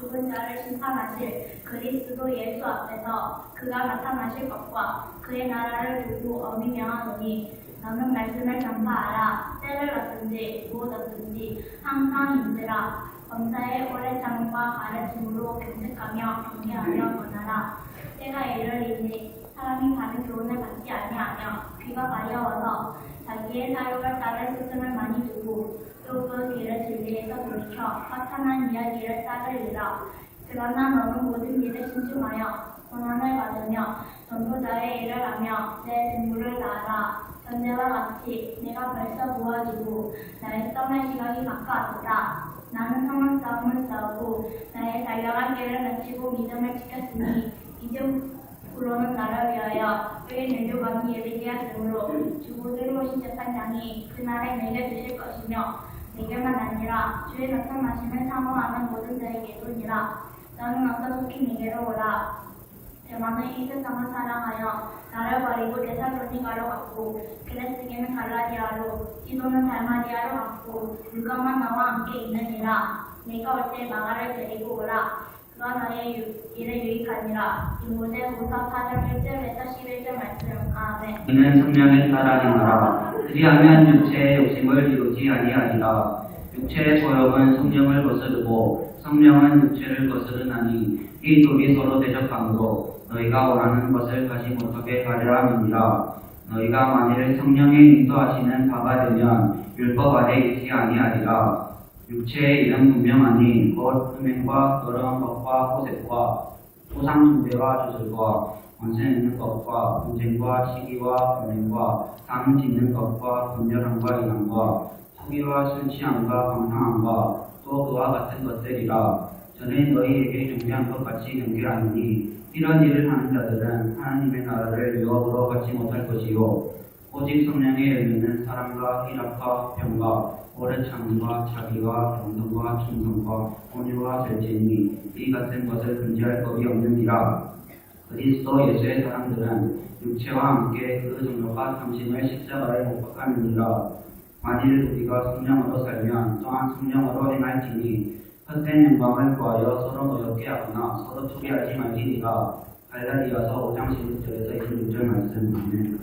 죽은 자를 심판하실 그리스도 예수 앞에서 그가 나타나실 것과 그의 나라를 두고 엄히 명하노니 너는 말씀을 전파하라. 때를 얻든지 무엇 얻든지 항상 힘들라. 범사의 오래 참과 가르침으로 경책하며 경계하며 권하라. 때가 이르리니 사람이 바른 교훈을 받지 아니하며 귀가 가려워서 자기의 사욕을 따를 스승을 많이 두고 또 그 길을 진리에서 돌이켜 허탄한 이야기를 따르리라. 그러나 너는 모든 일에 신중하여 고난을 받으며 전도자의 일을 하며 내 직무를 다하라. 전제와 같이 내가 벌써 모아지고 나의 떠날 시각이 가까웠다 나는 성한 싸움을 싸우고 나의 달려갈 길을 마치고 믿음을 지켰으니 이제부로는 나를 위하여 그의 멸류관이 예비되어 으므로 주고들 오신 재판장이 그날에 내게 주실 것이며 내게만 아니라 주의 나타나심을 사모하는 모든 자에게도니라. 너는 어서 속히 내게로 오라. 대만은 이 세상을 사랑하여 나를 버리고 데살로니 가로 갔고 그레스게는 갈라디아로 디도는 달마리아로 갔고 물가만 나와 함께 있느니라. 내가 올때 마가를 데리고 오라 그가 너의 유- 일에 유익하니라. 이모데 후서 4장 1절에서 11절 말씀 아멘 이는 성령의 따라하라 그리하면 육체의 욕심을 이루지 아니하리라. 육체의 소욕은 성령을 거스르고 성령은 육체를 거스르나니 이 둘이 서로 대적하므로 너희가 원하는 것을 하지 못하게 하려 함이니라. 너희가 만일 성령의 인도하시는 바가 되면 율법 아래 있지 아니하리라 육체의 일은 분명하니 곧 흠행과 더러운 것과 호색과 토상 숭배와 주술과 원수 있는 것과 분쟁과 시기와 분쟁과 상 짓는 것과 분열함과 이남과 소비와 술 취함과 방탕함과 또 그와 같은 것들이라. 전에 너희에게 경계한 것 같이 경계하노니 이런 일을 하는 자들은 하나님의 나라를 유업으로 받지 못할 것이요 오직 성령의 열매는 사랑과 희락과 평과 오래 참음과 자비와 경성과 충성과 온유와 절제니 이 같은 것을 금지할 법이 없느니라. 그리스도 예수의 사람들은 육체와 함께 그 정욕과 탐심을 십자가에 못 박았느니라. 만일 우리가 성령으로 살면 또한 성령으로 행할지니 헛된 영광을 구하여 서로 노엽게 하거나 서로 투기하지 말지니라. 갈라디아서 5장 16절에서 26절 말씀 아멘